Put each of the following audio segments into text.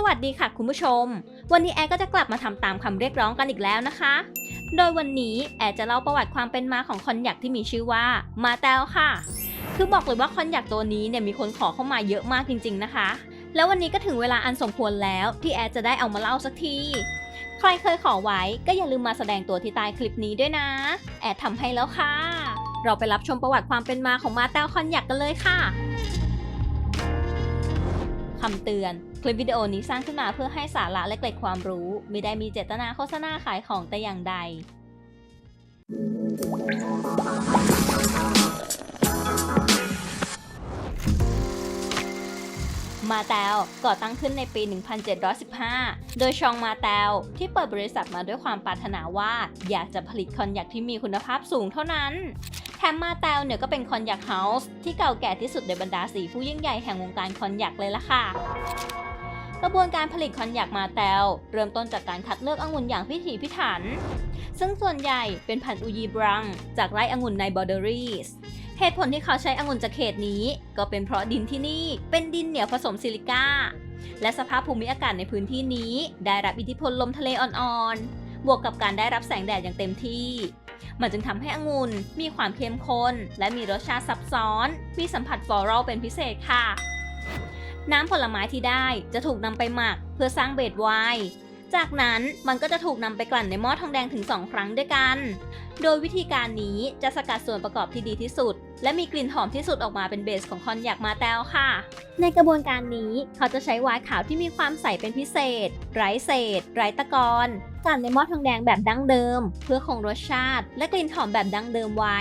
สวัสดีค่ะคุณผู้ชม วันนี้แอร์ก็จะกลับมาทำตามคำเรียกร้องกันอีกแล้วนะคะ โดยวันนี้แอร์จะเล่าประวัติความเป็นมาของคอนยักที่มีชื่อว่ามาแตวค่ะ คือบอกเลยว่าคอนยักตัวนี้เนี่ยมีคนขอเข้ามาเยอะมากจริง ๆนะคะ แล้ววันนี้ก็ถึงเวลาอันสมควรแล้วที่แอร์จะได้เอามาเล่าสักที ใครเคยขอไว้ก็อย่าลืมมาแสดงตัวที่ใต้คลิปนี้ด้วยนะ แอดทำให้แล้วค่ะ เราไปรับชมประวัติความเป็นมาของมาแตวคอนยักกันเลยค่ะ คำเตือน คลิปวิดีโอนี้สร้างขึ้นมาเพื่อให้สาระและเกร็ดความรู้ ไม่ได้มีเจตนาโฆษณาขายของแต่อย่างใด มาแตวก่อตั้งขึ้นในปี 1715 โดยชองมาแตวที่เปิดบริษัทมาด้วยความปรารถนาว่า อยากจะผลิตคอนยักที่มีคุณภาพสูงเท่านั้น มมาแตวเนี่ยก็เป็นคอนยักเฮาส์ที่เก่าแก่ที่สุดในบรรดาสีผู้ยิ่งใหญ่แห่งวงการคอนยักเลยล่ะค่ะ กระบวนการผลิตคอนยักมาแตวเริ่มต้นจากการคัดเลือกองุ่นอย่างพิถีพิถัน ซึ่งส่วนใหญ่เป็นพันธุ์อูยีบรัง จากไร่องุ่นในบอร์เดอรีสเหตุผลที่เขาใช้องุ่นจากเขตนี้ ก็เป็นเพราะดินที่นี่เป็นดินเหนียวผสมซิลิก้า และสภาพภูมิอากาศในพื้นที่นี้ ได้รับอิทธิพลลมทะเลอ่อนๆ บวกกับการได้รับแสงแดดอย่างเต็มที่ มันจึงทำให้องุ่นมีความเข้มข้นและมีรสชาติซับซ้อน มีสัมผัสฟลอรัลเป็นพิเศษค่ะ น้ำผลไม้ที่ได้จะถูกนำไปหมักเพื่อสร้างเบดไวน์ จากนั้นมันก็จะถูกนำไปกลั่นในหม้อทองแดงถึง 2 ครั้งด้วยกัน โดยวิธีการนี้จะสกัดส่วนประกอบที่ดีที่สุด และมีกลิ่นหอมที่สุดออกมาเป็นเบสของคอนยักมาแตวค่ะ ในกระบวนการนี้เขาจะใช้ไวน์ขาวที่มีความใสเป็นพิเศษ ไร้เศษ ไร้ตะกอนกลั่นในหม้อทองแดงแบบดั้งเดิม เพื่อคงรสชาติ และกลิ่นหอมแบบดั้งเดิมไว้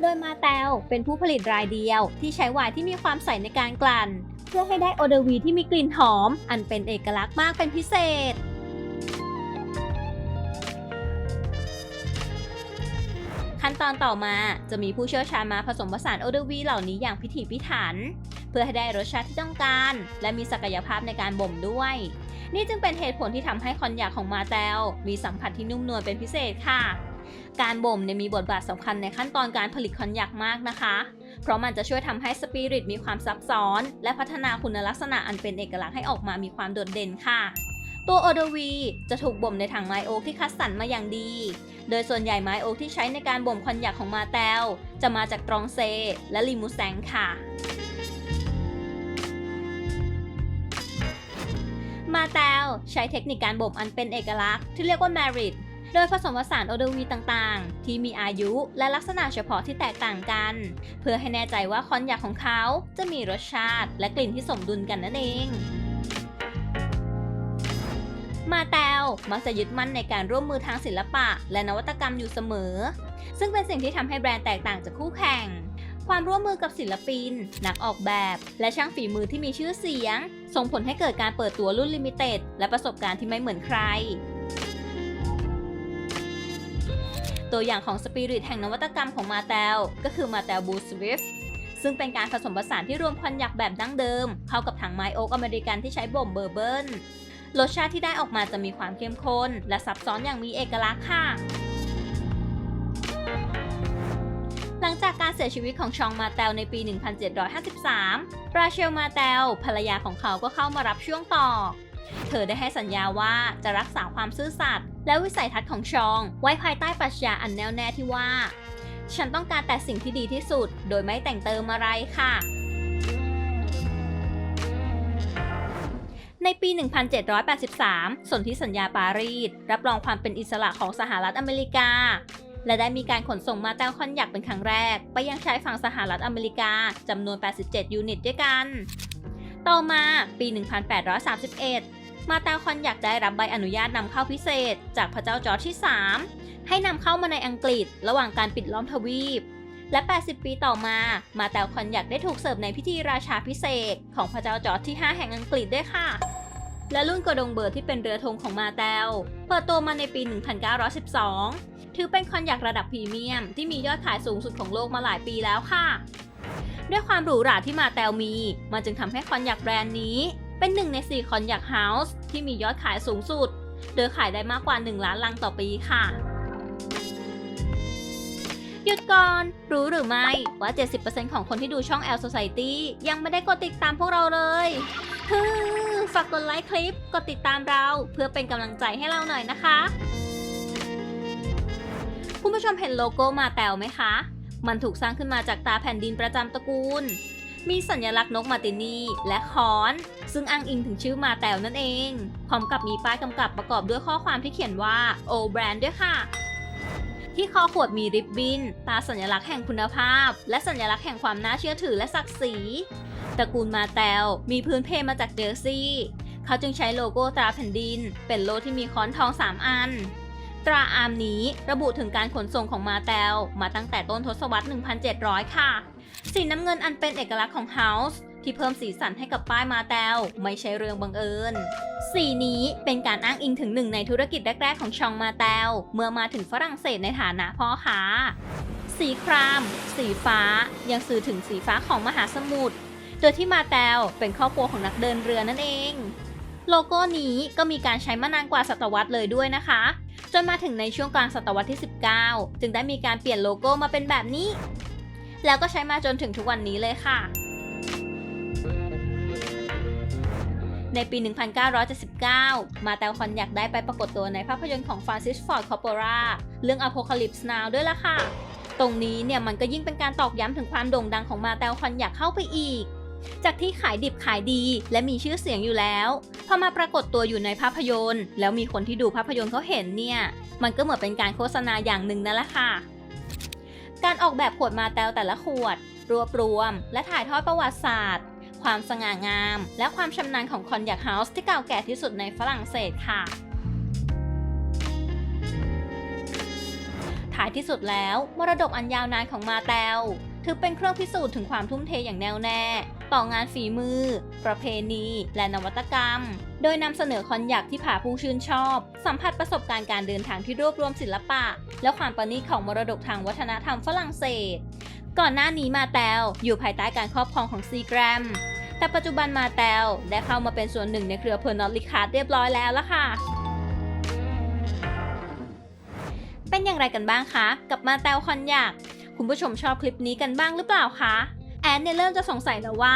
โดยมาแตวเป็นผู้ผลิตรายเดียว ที่ใช้ไวน์ที่มีความใสในการกลั่น เพื่อให้ได้โอเดอร์วีที่มีกลิ่นหอม อันเป็นเอกลักษณ์มากเป็นพิเศษ นตอนต่อมาจะมีผู้เชี่ยวชาญมาผสมผสานโอเดอร์วีเหล่านี้อย่างพิถีพิถัน เพื่อให้ได้รสชาติที่ต้องการ และมีศักยภาพในการบ่มด้วย นี่จึงเป็นเหตุผลที่ทำให้คอนยักของมาแตวมีสัมผัสที่นุ่มนวลเป็นพิเศษค่ะ การบ่มเนี่ยมีบทบาทสำคัญในขั้นตอนการผลิตคอนยักมากนะคะ เพราะมันจะช่วยทำให้สปิริตมีความซับซ้อน และพัฒนาคุณลักษณะอันเป็นเอกลักษณ์ให้ออกมามีความโดดเด่นค่ะ ตัวโอเดรวีจะถูกบ่มในถังไม้โอ๊กที่คัดสรรมาอย่างดี โดยส่วนใหญ่ไม้โอ๊กที่ใช้ในการบ่มคอนยักของมาแตวจะมาจากตรองเซ และลิมูแซงค่ะ มาแตวใช้เทคนิคการบ่มอันเป็นเอกลักษณ์ที่เรียกว่า merit โดยผสมผสานโอเดรวีต่างๆ ที่มีอายุและลักษณะเฉพาะที่แตกต่างกัน เพื่อให้แน่ใจว่าคอนยักของเขาจะมีรสชาติและกลิ่นที่สมดุลกันนั่นเอง มาแตวมักจะยึดมั่นในการร่วมมือทางศิลปะ และนวัตกรรมอยู่เสมอ ซึ่งเป็นสิ่งที่ทำให้แบรนด์แตกต่างจากคู่แข่ง ความร่วมมือกับศิลปิน นักออกแบบ และช่างฝีมือที่มีชื่อเสียง ส่งผลให้เกิดการเปิดตัวรุ่นลิมิเต็ดและประสบการณ์ที่ไม่เหมือนใคร ตัวอย่างของสปิริตแห่งนวัตกรรมของมาแตวก็คือมาแตวบูสวิฟซึ่งเป็นการผสมผสานที่รวมคอนหยักแบบดั้งเดิม เข้ากับถังไม้โอ๊กอเมริกันที่ใช้บ่มเบอร์เบิร์น รสชาติที่ได้ออกมาจะมีความเข้มข้น และซับซ้อนอย่างมีเอกลักษณ์ค่ะ หลังจากการเสียชีวิตของชองมาแตวในปี 1753 ราเชลมาแตวภรรยาของเขาก็เข้ามารับช่วงต่อ เธอได้ให้สัญญาว่าจะรักษาความซื่อสัตย์และวิสัยทัศน์ของชอง ไว้ภายใต้ปรัชญาอันแน่วแน่ที่ว่า ฉันต้องการแต่สิ่งที่ดีที่สุด โดยไม่แต่งเติมอะไรค่ะ ในปี 1783 สนธิสัญญาปารีสรับรองความเป็นอิสระของสหรัฐอเมริกา และได้มีการขนส่งมาแตวคอนยักเป็นครั้งแรก ไปยังชายฝั่งสหรัฐอเมริกาจำนวน 87 ยูนิตด้วยกัน ต่อมาปี 1831 มาตวคอนยักได้รับใบอนุญาตนำเข้าพิเศษ จากพระเจ้าจอร์จที่ 3 ให้นำเข้ามาในอังกฤษระหว่างการปิดล้อมทวีป และ 80 ปีต่อมา มาแตวคอนยักได้ถูกเสิร์ฟในพิธีราชาพิเศษของพระเจ้าจอร์จที่ 5 แห่งอังกฤษด้วยค่ะ และรุ่นกระดงเบอร์ที่เป็นเรือธงของมาแตวเปิดตัวมาในปี 1912 ถือเป็นคอนยักระดับพรีเมียม ที่มียอดขายสูงสุดของโลกมาหลายปีแล้วค่ะ ด้วยความหรูหราที่มาแตวมี มันจึงทำให้คอนยักแบรนด์นี้ เป็นหนึ่งใน 4 คอนยักเฮาส์ที่มียอดขายสูงสุด โดยขายได้มากกว่า 1 ล้านลังต่อปีค่ะ หยุดก่อน รู้หรือไม่ว่า 70%ของคนที่ดูช่อง L Society ยังไม่ได้กดติดตามพวกเราเลยฮึฝากกดไลค์คลิป กดติดตามเราเพื่อเป็นกำลังใจให้เราหน่อยนะคะ คุณผู้ชมเห็นโลโก้มาแตวไหมคะ มันถูกสร้างขึ้นมาจากตาแผ่นดินประจำตระกูล มีสัญลักษณ์นกมาตินีและค้อน ซึ่งอ้างอิงถึงชื่อมาแตวนั่นเองพร้อมกับมีป้ายกำกับประกอบด้วยข้อความที่เขียนว่า O Brand ด้วยค่ะ ที่คอขวดมีริบบิ้น ตาสัญลักษณ์แห่งคุณภาพ และสัญลักษณ์แห่งความน่าเชื่อถือและศักดิ์ศรี ตระกูลมาแตวมีพื้นเพมาจากเจอร์ซี่ เขาจึงใช้โลโก้ตราแผ่นดิน เป็นโลที่มีค้อนทอง 3 อัน ตราอาร์มนี้ระบุถึงการขนส่งของมาแตวมาตั้งแต่ต้นทศวรรษ 1700 ค่ะ สีน้ำเงินอันเป็นเอกลักษณ์ของเฮาส์ ที่เพิ่มสีสันให้กับป้ายมาแตวไม่ใช่เรื่องบังเอิญสีนี้เป็นการอ้างอิงถึงหนึ่งในธุรกิจแรก ๆ ของชองมาแตวเมื่อมาถึงฝรั่งเศสในฐานะพ่อค้าสีคราม สีฟ้า ยังสื่อถึงสีฟ้าของมหาสมุทรโดยที่มาแตวเป็นครอบครัวของนักเดินเรือนั่นเอง โลโก้นี้ก็มีการใช้มานานกว่าศตวรรษเลยด้วยนะคะ จนมาถึงในช่วงกลางศตวรรษที่ 19 จึงได้มีการเปลี่ยนโลโก้มาเป็นแบบนี้ แล้วก็ใช้มาจนถึงทุกวันนี้เลยค่ะ ในปี 1979 มาแตวคอนอยากได้ไปปรากฏตัวในภาพยนตร์ของฟรานซิสฟอร์ดคอปโปราเรื่อง Apocalypse Now ด้วยล่ะค่ะ ตรงนี้เนี่ยมันก็ยิ่งเป็นการตอกย้ำถึงความโด่งดังของมาแตวคอนอยากเข้าไปอีก จากที่ขายดิบขายดีและมีชื่อเสียงอยู่แล้วพอมาปรากฏตัวอยู่ในภาพยนตร์ แล้วมีคนที่ดูภาพยนตร์เขาเห็นเนี่ย มันก็เหมือนเป็นการโฆษณาอย่างหนึ่งนั่นแหละค่ะ การออกแบบขวดมาแตวแต่ละขวดรวบรวม และถ่ายทอดประวัติศาสตร์ ความสง่างาม และความชำนาญของคอนยักเฮาส์ที่เก่าแก่ที่สุดในฝรั่งเศสค่ะท้ายที่สุดแล้ว มรดกอันยาวนานของมาแตวถือเป็นเครื่องพิสูจน์ถึงความทุ่มเทอย่างแน่วแน่ ต่องานฝีมือ ประเพณี และนวัตกรรม โดยนำเสนอคอนยักที่ผ่าผู้ชื่นชอบ สัมผัสประสบการณ์การเดินทางที่รวบรวมศิลปะ และความประณีตของมรดกทางวัฒนธรรมฝรั่งเศส ก่อนหน้านี้มาแตวอยู่ภายใต้การครอบครองของซีแกรม แต่ปัจจุบันมาแตวได้เข้ามาเป็นส่วนหนึ่งในเครือเพอร์นอตลิคาร์ดเรียบร้อยแล้วละค่ะเป็นอย่างไรกันบ้างคะกับมาแตวคอนยักคุณผู้ชมชอบคลิปนี้กันบ้างหรือเปล่าคะแอนเนี่ยเริ่มจะสงสัยแล้วว่า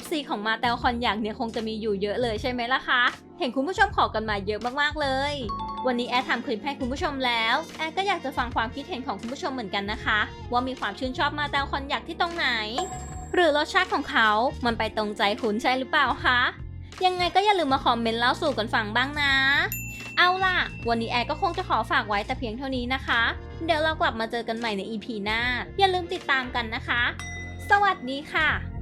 FC ของมาแตวคอนยักเนี่ยคงจะมีอยู่เยอะเลยใช่ไหมล่ะคะ เห็นคุณผู้ชมขอกันมาเยอะมากๆเลย วันนี้แอดทำคลิปให้คุณผู้ชมแล้วแอดก็อยากจะฟังความคิดเห็นของคุณผู้ชมเหมือนกันนะคะ ว่ามีความชื่นชอบมาแตวคอนยักที่ตรงไหน หรือรสชาติของเขามันไปตรงใจคุณใช่หรือเปล่าคะ ยังไงก็อย่าลืมมาคอมเมนต์เล่าสู่กันฟังบ้างนะ เอาล่ะ วันนี้แอร์ก็คงจะขอฝากไว้แต่เพียงเท่านี้นะคะ เดี๋ยวเรากลับมาเจอกันใหม่ใน EP หน้า อย่าลืมติดตามกันนะคะ สวัสดีค่ะ